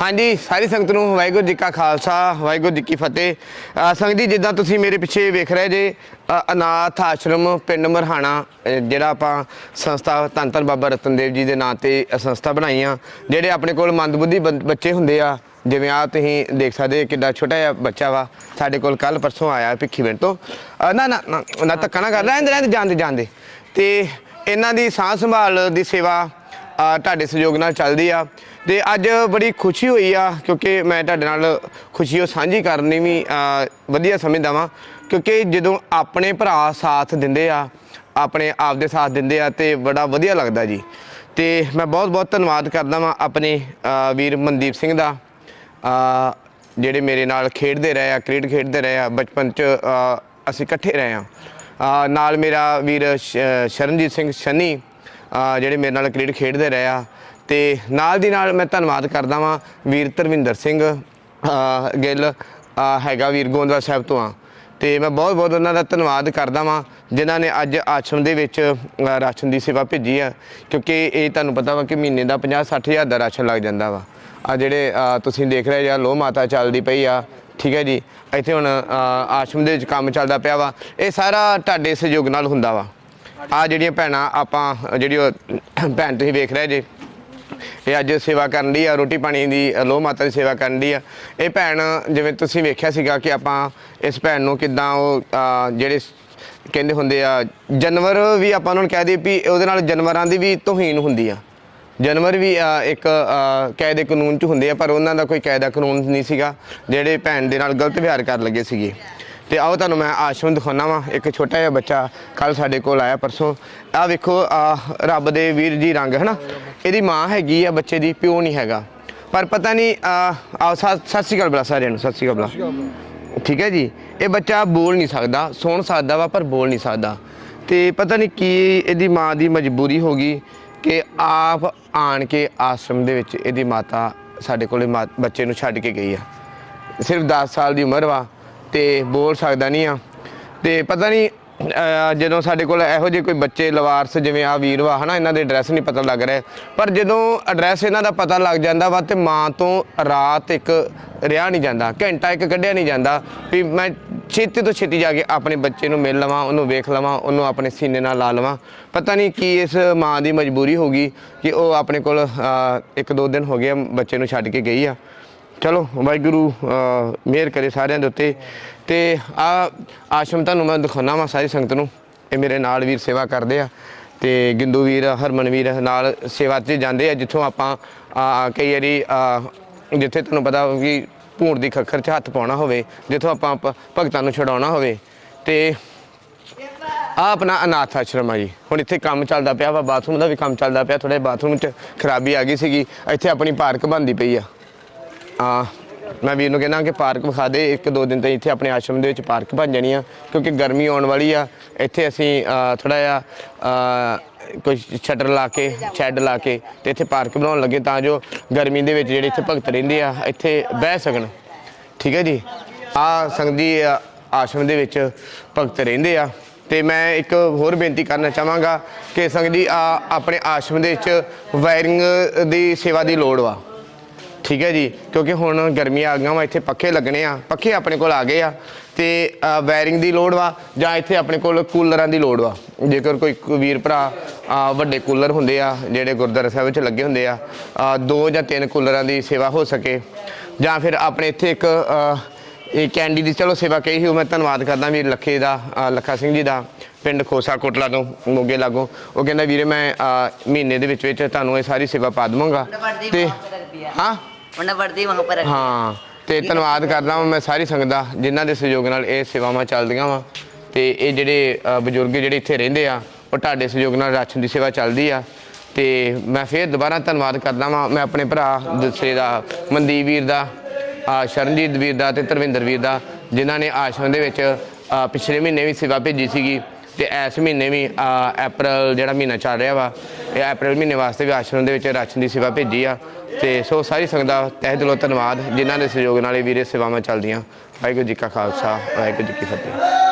ਹਾਂਜੀ ਸਾਰੀ ਸੰਗਤ ਨੂੰ ਵਾਹਿਗੁਰੂ ਜੀ ਕਾ ਖਾਲਸਾ ਵਾਹਿਗੁਰੂ ਜੀ ਕੀ ਫਤਿਹ। ਅ, ਸੰਗਤ ਜੀ ਜਿੱਦਾਂ ਤੁਸੀਂ ਮੇਰੇ ਪਿੱਛੇ ਵੇਖ ਰਹੇ ਜੇ ਅ, ਅਨਾਥ ਆਸ਼ਰਮ ਪਿੰਡ ਮਰਹਾਣਾ ਅ, ਜਿਹੜਾ ਆਪਾਂ ਸੰਸਥਾ ਧੰਨ ਧੰਨ ਬਾਬਾ ਰਤਨਦੇਵ ਜੀ ਦੇ ਨਾਂ ਤੇ ਇਹ ਸੰਸਥਾ ਬਣਾਈ ਆ ਜਿਹੜੇ ਆਪਣੇ ਕੋਲ ਮੰਦਬੁੱਧੀ ਬੰ- ਬੱਚੇ ਹੁੰਦੇ ਆ ਜਿਵੇਂ ਆ ਤੁਸੀਂ ਦੇਖ ਸਕਦੇ ਕਿੱਡਾ ਛੋਟਾ ਜਿਹਾ ਬੱਚਾ ਵਾ ਸਾਡੇ ਕੋਲ ਕੱਲ ਪਰਸੋਂ ਆਇਆ ਭਿੱਖੀ ਪਿੰਡ ਤੋਂ। ਅ, ਨਾ ਨਾ ਨਾ ਨਾ ਧੱਕਾ ਨਾ ਕਰ ਰਹਿੰਦੇ ਰਹਿੰਦੇ ਜਾਂਦੇ ਜਾਂਦੇ ਤੇ ਇਹਨਾਂ ਦੀ ਸਾਂਭ ਸੰਭਾਲ ਦੀ ਸੇਵਾ ਤੁਹਾਡੇ ਸਹਿਯੋਗ ਨਾਲ ਚੱਲਦੀ ਆ। ਤੇ ਅੱਜ ਬੜੀ ਖੁਸ਼ੀ ਹੋਈ ਆ, ਕਿਉਂਕਿ ਮੈਂ ਤੁਹਾਡੇ ਨਾਲ ਖੁਸ਼ੀ ਉਹ ਸਾਂਝੀ ਕਰਨੀ ਵੀ ਵਧੀਆ ਸਮਝਦਾ ਵਾਂ। ਕਿਉਂਕਿ ਜਦੋਂ ਆਪਣੇ ਭਰਾ ਸਾਥ ਦਿੰਦੇ ਆ, ਆਪਣੇ ਆਪ ਦੇ ਸਾਥ ਦਿੰਦੇ ਆ, ਤੇ ਬੜਾ ਵਧੀਆ ਲੱਗਦਾ ਜੀ। ਤੇ ਮੈਂ ਬਹੁਤ ਬਹੁਤ ਧੰਨਵਾਦ ਕਰਦਾ ਵਾਂ ਆਪਣੇ ਵੀਰ ਮਨਦੀਪ ਸਿੰਘ ਦਾ। ਜਿਹੜੇ ਮੇਰੇ ਨਾਲ ਖੇਡਦੇ ਰਹੇ ਆ, ਕ੍ਰਿਕਟ ਖੇਡਦੇ ਰਹੇ ਆ, ਬਚਪਨ ਚ ਅਸੀਂ ਇਕੱਠੇ ਰਹੇ ਆ। ਨਾਲ ਮੇਰਾ ਵੀਰ ਸ਼ਰਨਜੀਤ ਸਿੰਘ ਸ਼ਨੀ ਜਿਹੜੇ ਮੇਰੇ ਨਾਲ ਕ੍ਰਿਕਟ ਖੇਡਦੇ ਰਹੇ ਆ। ਤੇ ਨਾਲ ਦੀ ਨਾਲ ਮੈਂ ਧੰਨਵਾਦ ਕਰਦਾ ਵਾਂ ਵੀਰ ਧਰਮਿੰਦਰ ਸਿੰਘ ਗਿੱਲ ਹੈਗਾ ਵੀਰ ਗੋਂਦਵਾਲ ਸਾਹਿਬ ਤੋਂ ਆ। ਤੇ ਮੈਂ ਬਹੁਤ ਬਹੁਤ ਉਹਨਾਂ ਦਾ ਧੰਨਵਾਦ ਕਰਦਾ ਵਾਂ, ਜਿਨ੍ਹਾਂ ਨੇ ਅੱਜ ਆਸ਼ਰਮ ਦੇ ਵਿੱਚ ਰਾਸ਼ਨ ਦੀ ਸੇਵਾ ਭੇਜੀ ਆ। ਕਿਉਂਕਿ ਇਹ ਤੁਹਾਨੂੰ ਪਤਾ ਵਾ ਕਿ ਮਹੀਨੇ ਦਾ 50 60 ਹਜ਼ਾਰ ਦਾ ਰਾਸ਼ਨ ਲੱਗ ਜਾਂਦਾ ਵਾ। ਆ ਜਿਹੜੇ ਤੁਸੀਂ ਦੇਖ ਰਹੇ ਜਾਂ ਲੋ ਮਾਤਾ ਚੱਲਦੀ ਪਈ ਆ, ਠੀਕ ਹੈ ਜੀ? ਇੱਥੇ ਹੁਣ ਆਸ਼ਰਮ ਦੇ ਵਿੱਚ ਕੰਮ ਚੱਲਦਾ ਪਿਆ ਵਾ। ਇਹ ਸਾਰਾ ਤੁਹਾਡੇ ਸਹਿਯੋਗ ਨਾਲ ਹੁੰਦਾ ਵਾ। ਆ ਜਿਹੜੀਆਂ ਭੈਣਾਂ ਆਪਾਂ ਜਿਹੜੀ ਉਹ ਭੈਣ ਤੁਸੀਂ ਵੇਖ ਰਹੇ ਜੇ ਇਹ ਅੱਜ ਸੇਵਾ ਕਰਨ ਦੀ ਆ ਰੋਟੀ ਪਾਣੀ ਦੀ ਲੋ ਮਾਤਾ ਦੀ ਸੇਵਾ ਕਰਨ ਦੀ ਆ। ਇਹ ਭੈਣ ਜਿਵੇਂ ਤੁਸੀਂ ਵੇਖਿਆ ਸੀਗਾ ਕਿ ਆਪਾਂ ਇਸ ਭੈਣ ਨੂੰ ਕਿਦਾਂ ਉਹ ਜਿਹੜੇ ਕਹਿੰਦੇ ਹੁੰਦੇ ਆ ਜਾਨਵਰ ਵੀ ਆਪਾਂ ਉਹਨਾਂ ਨੂੰ ਕਹਿ ਦਈਏ ਵੀ ਉਹਦੇ ਨਾਲ ਜਾਨਵਰਾਂ ਦੀ ਵੀ ਤੋਹੀਨ ਹੁੰਦੀ ਆ। ਜਾਨਵਰ ਵੀ ਇੱਕ ਅਹ, ਕਾਇਦੇ ਕਾਨੂੰਨ ਚ ਹੁੰਦੇ ਆ ਪਰ ਉਹਨਾਂ ਦਾ ਕੋਈ ਕਾਇਦਾ ਕਾਨੂੰਨ ਨਹੀਂ ਸੀਗਾ ਜਿਹੜੇ ਭੈਣ ਦੇ ਨਾਲ ਗਲਤ ਵਿਹਾਰ ਕਰਨ ਲੱਗੇ ਸੀਗੇ। ਤੇ ਆਓ ਤੁਹਾਨੂੰ ਮੈਂ ਆਸ਼ਰਮ ਦਿਖਾਉਣਾ ਵਾਂ। ਇੱਕ ਛੋਟਾ ਜਿਹਾ ਬੱਚਾ ਕੱਲ ਸਾਡੇ ਕੋਲ ਆਇਆ ਪਰਸੋਂ। ਆਹ ਵੇਖੋ ਆਹ ਰੱਬ ਦੇ ਵੀਰ ਜੀ ਰੰਗ ਹਨਾ? ਇਹਦੀ ਮਾਂ ਹੈਗੀ ਆ ਬੱਚੇ ਦੀ ਪਿਓ ਨਹੀਂ ਹੈਗਾ। ਪਰ ਪਤਾ ਨਹੀਂ ਆਹ ਸਤਿ ਸ਼੍ਰੀ ਅਕਾਲ ਬਲਾ ਸਾਰਿਆਂ ਨੂੰ ਸਤਿ ਸ਼੍ਰੀ ਅਕਾਲ ਬਲਾ ਠੀਕ ਹੈ ਜੀ? ਇਹ ਬੱਚਾ ਬੋਲ ਨਹੀਂ ਸਕਦਾ ਸੁਣ ਸਕਦਾ ਵਾ ਪਰ ਬੋਲ ਨਹੀਂ ਸਕਦਾ। ਤੇ ਪਤਾ ਨਹੀਂ ਕੀ ਇਹਦੀ ਮਾਂ ਦੀ ਮਜਬੂਰੀ ਹੋ ਗਈ ਕਿ ਆਪ ਆਣ ਕੇ ਆਸ਼ਰਮ ਦੇ ਵਿੱਚ ਇਹਦੀ ਮਾਤਾ ਸਾਡੇ ਕੋਲੇ ਬੱਚੇ ਨੂੰ ਛੱਡ ਕੇ ਗਈ ਆ। ਸਿਰਫ 10 ਸਾਲ ਦੀ ਉਮਰ ਵਾ। ਤੇ ਬੋਲ ਸਕਦਾ ਨਹੀਂ ਆ। ਤੇ ਪਤਾ ਨਹੀਂ ਜਦੋਂ ਸਾਡੇ ਕੋਲ ਇਹੋ ਜਿਹੇ ਕੋਈ ਬੱਚੇ, ਲਵਾਰਸ ਜਿਵੇਂ ਆ ਵੀਰਵਾ ਹਨਾ, ਇਹਨਾਂ ਦੇ ਐਡਰੈਸ ਨਹੀਂ ਪਤਾ ਲੱਗ ਰਿਹਾ। ਪਰ ਜਦੋਂ ਐਡਰੈਸ ਇਹਨਾਂ ਦਾ ਪਤਾ ਲੱਗ ਜਾਂਦਾ ਵਾ ਤੇ ਮਾਂ ਤੋਂ ਰਾਤ ਇੱਕ ਰਿਹਾ ਨਹੀਂ ਜਾਂਦਾ, ਘੰਟਾ ਇੱਕ ਕੱਢਿਆ ਨਹੀਂ ਜਾਂਦਾ, ਵੀ ਮੈਂ ਛੇਤੀ ਤੋਂ ਛੇਤੀ ਜਾ ਕੇ ਆਪਣੇ ਬੱਚੇ ਨੂੰ ਮਿਲ ਲਵਾਂ, ਉਹਨੂੰ ਵੇਖ ਲਵਾਂ, ਉਹਨੂੰ ਆਪਣੇ ਸੀਨੇ ਨਾਲ ਲਾ ਲਵਾਂ। ਪਤਾ ਨਹੀਂ ਕੀ ਇਸ ਮਾਂ ਦੀ ਮਜਬੂਰੀ ਹੋਗੀ ਕਿ ਉਹ ਆਪਣੇ ਕੋਲ ਇੱਕ ਦੋ ਦਿਨ ਹੋ ਗਏ ਬੱਚੇ ਨੂੰ ਛੱਡ ਕੇ ਗਈ ਆ। ਚਲੋ, ਵਾਹਿਗੁਰੂ ਮਿਹਰ ਕਰੇ ਸਾਰਿਆਂ ਦੇ ਉੱਤੇ। ਤੇ ਆ ਆਸ਼ਰਮ ਤੁਹਾਨੂੰ ਮੈਂ ਦਿਖਾਉਣਾ ਵਾ ਸਾਰੀ ਸੰਗਤ ਨੂੰ। ਇਹ ਮੇਰੇ ਨਾਲ ਵੀਰ ਸੇਵਾ ਕਰਦੇ ਆ। ਤੇ ਗਿੰਦੂ ਵੀਰ, ਹਰਮਨ ਵੀਰ ਨਾਲ ਸੇਵਾ ਤੇ ਜਾਂਦੇ ਆ, ਜਿੱਥੋਂ ਆਪਾਂ ਕਈ ਵਾਰੀ ਜਿੱਥੇ ਤੁਹਾਨੂੰ ਪਤਾ ਕਿ ਭੂਣ ਦੀ ਖੱਖਰ 'ਚ ਹੱਥ ਪਾਉਣਾ ਹੋਵੇ, ਜਿੱਥੋਂ ਆਪਾਂ ਪ- ਭਗਤਾਂ ਨੂੰ ਛਡਾਉਣਾ ਹੋਵੇ। ਤੇ ਆ ਆਪਣਾ ਅਨਾਥ ਆਸ਼ਰਮ ਆ ਜੀ। ਹੁਣ ਇੱਥੇ ਕੰਮ ਚੱਲਦਾ ਪਿਆ ਵਾ, ਬਾਥਰੂਮ ਦਾ ਵੀ ਕੰਮ ਚੱਲਦਾ ਪਿਆ ਥੋੜੇ ਬਾਥਰੂਮ 'ਚ ਖਰਾਬੀ ਆ ਗਈ ਸੀਗੀ। ਇੱਥੇ ਆਪਣੀ ਪਾਰਕ ਬਣਦੀ ਪਈ ਆ। ਆ, ਮੈਂ ਵੀਰ ਨੂੰ ਕਹਿੰਦਾ ਕਿ ਪਾਰਕ ਵਿਖਾ ਦੇ, ਇੱਕ ਦੋ ਦਿਨ ਤਾਂ ਇੱਥੇ ਆਪਣੇ ਆਸ਼ਰਮ ਦੇ ਵਿੱਚ ਪਾਰਕ ਬਣ ਜਾਣੀ ਆ, ਕਿਉਂਕਿ ਗਰਮੀ ਆਉਣ ਵਾਲੀ ਆ, ਇੱਥੇ ਅਸੀਂ ਥੋੜਾ ਜਿਹਾ ਕੋਈ ਸ਼ਟਰ ਲਾ ਕੇ, ਸ਼ੈੱਡ ਲਾ ਕੇ ਤੇ ਇੱਥੇ ਪਾਰਕ ਬਣਾਉਣ ਲੱਗੇ ਤਾਂ ਜੋ ਗਰਮੀ ਦੇ ਵਿੱਚ ਜਿਹੜੇ ਇੱਥੇ ਭਗਤ ਰਹਿੰਦੇ ਆ, ਇੱਥੇ ਬਹਿ ਸਕਣ। ਠੀਕ ਹੈ ਜੀ? ਆ ਜੀ ਆਸ਼ਰਮ ਦੇ ਵਿੱਚ ਭਗਤ ਰਹਿੰਦੇ ਆ ਤੇ ਮੈਂ ਇੱਕ ਹੋਰ ਬੇਨਤੀ ਕਰਨਾ ਚਾਹਾਂਗਾ ਕਿ ਸੰਗਦੀ ਆ, ਆਪਣੇ ਆਸ਼ਰਮ ਦੇ ਵਿੱਚ ਵਾਇਰਿੰਗ ਦੀ ਸੇਵਾ ਦੀ ਲੋੜ ਵਾ। ਠੀਕ ਹੈ ਜੀ ਕਿਉਂਕਿ ਹੁਣ ਗਰਮੀਆਂ ਆ ਗਈਆਂ ਵਾ ਇੱਥੇ ਪੱਖੇ ਲੱਗਣੇ ਆ ਪੱਖੇ ਆਪਣੇ ਕੋਲ ਆ ਗਏ ਆ ਤੇ ਵਾਇਰਿੰਗ ਦੀ ਲੋੜ ਵਾ ਜਾਂ ਇੱਥੇ ਆਪਣੇ ਕੋਲ ਕੂਲਰਾਂ ਦੀ ਲੋੜ ਵਾ। ਜੇਕਰ ਕੋਈ ਵੀਰ ਭਰਾ ਵੱਡੇ ਕੂਲਰ ਹੁੰਦੇ ਆ ਜਿਹੜੇ ਗੁਰਦੁਆਰਾ ਸਾਹਿਬ ਵਿੱਚ ਲੱਗੇ ਹੁੰਦੇ ਆ ਦੋ ਜਾਂ ਤਿੰਨ ਕੂਲਰਾਂ ਦੀ ਸੇਵਾ ਹੋ ਸਕੇ ਜਾਂ ਫਿਰ ਆਪਣੇ ਇੱਥੇ ਇੱਕ ਇਹ ਕੈਂਡੀ ਦੀ ਚਲੋ ਸੇਵਾ ਕਹੀ ਸੀ ਮੈਂ ਧੰਨਵਾਦ ਕਰਦਾ ਵੀਰ ਲੱਖੇ ਦਾ ਲੱਖਾ ਸਿੰਘ ਜੀ ਦਾ ਪਿੰਡ ਖੋਸਾ ਕੋਟਲਾ ਤੋਂ ਮੋਗੇ ਲਾਗੋਂ। ਉਹ ਕਹਿੰਦਾ ਵੀਰੇ ਮੈਂ ਮਹੀਨੇ ਦੇ ਵਿੱਚ ਵਿੱਚ ਤੁਹਾਨੂੰ ਇਹ ਸਾਰੀ ਸੇਵਾ ਪਾ ਦਵਾਂਗਾ ਤੇ ਹਾਂ ਉਹਨਾਂ ਵਰਦੀ ਵਹਾਂ ਪਰ ਰੱਖੀ। ਹਾਂ ਤੇ ਧੰਨਵਾਦ ਕਰਦਾ ਵਾਂ ਮੈਂ ਸਾਰੀ ਸੰਗਤ ਦਾ ਜਿਨ੍ਹਾਂ ਦੇ ਸਹਿਯੋਗ ਨਾਲ ਇਹ ਸੇਵਾਵਾਂ ਚੱਲਦੀਆਂ ਵਾਂ। ਤੇ ਇਹ ਜਿਹੜੇ ਅ, ਬਜ਼ੁਰਗ ਜਿਹੜੇ ਇੱਥੇ ਰਹਿੰਦੇ ਆ ਉਹ ਤੁਹਾਡੇ ਸਹਿਯੋਗ ਨਾਲ ਰਾਸ਼ਨ ਦੀ ਸੇਵਾ ਚੱਲਦੀ ਆ। ਤੇ ਮੈਂ ਫੇਰ ਦੁਬਾਰਾ ਧੰਨਵਾਦ ਕਰਦਾ ਵਾਂ ਮੈਂ ਆਪਣੇ ਭਰਾ ਦੂਸਰੇ ਦਾ ਮਨਦੀਪ ਵੀਰ ਦਾ ਅ, ਸ਼ਰਨਜੀਤ ਵੀਰ ਦਾ ਤੇ ਧਰਮਿੰਦਰ ਵੀਰ ਦਾ ਜਿਨ੍ਹਾਂ ਨੇ ਆਸ਼ਰਮ ਦੇ ਵਿੱਚ ਅ, ਪਿਛਲੇ ਮਹੀਨੇ ਵੀ ਸੇਵਾ ਭੇਜੀ ਸੀਗੀ। ਤੇ ਇਸ ਮਹੀਨੇ ਵੀ ਅਪ੍ਰੈਲ ਜਿਹੜਾ ਮਹੀਨਾ ਚੱਲ ਰਿਹਾ ਵਾ, ਇਹ ਅਪ੍ਰੈਲ ਮਹੀਨੇ ਵਾਸਤੇ ਵੀ ਆਸ਼ਰਮ ਦੇ ਵਿੱਚ ਰਾਸ਼ਨ ਦੀ ਸੇਵਾ ਭੇਜੀ ਆ। ਤੇ ਸੋ ਸਾਰੀ ਸੰਗਤ ਦਾ ਤਹਿ ਦਿਲੋਂ ਧੰਨਵਾਦ, ਜਿਨ੍ਹਾਂ ਦੇ ਸਹਿਯੋਗ ਨਾਲ ਇਹ ਵੀਰੇ ਸੇਵਾਵਾਂ ਚੱਲਦੀਆਂ। ਵਾਹਿਗੁਰੂ ਜੀ ਕਾ ਖਾਲਸਾ, ਵਾਹਿਗੁਰੂ ਜੀ ਕੀ ਫਤਿਹ।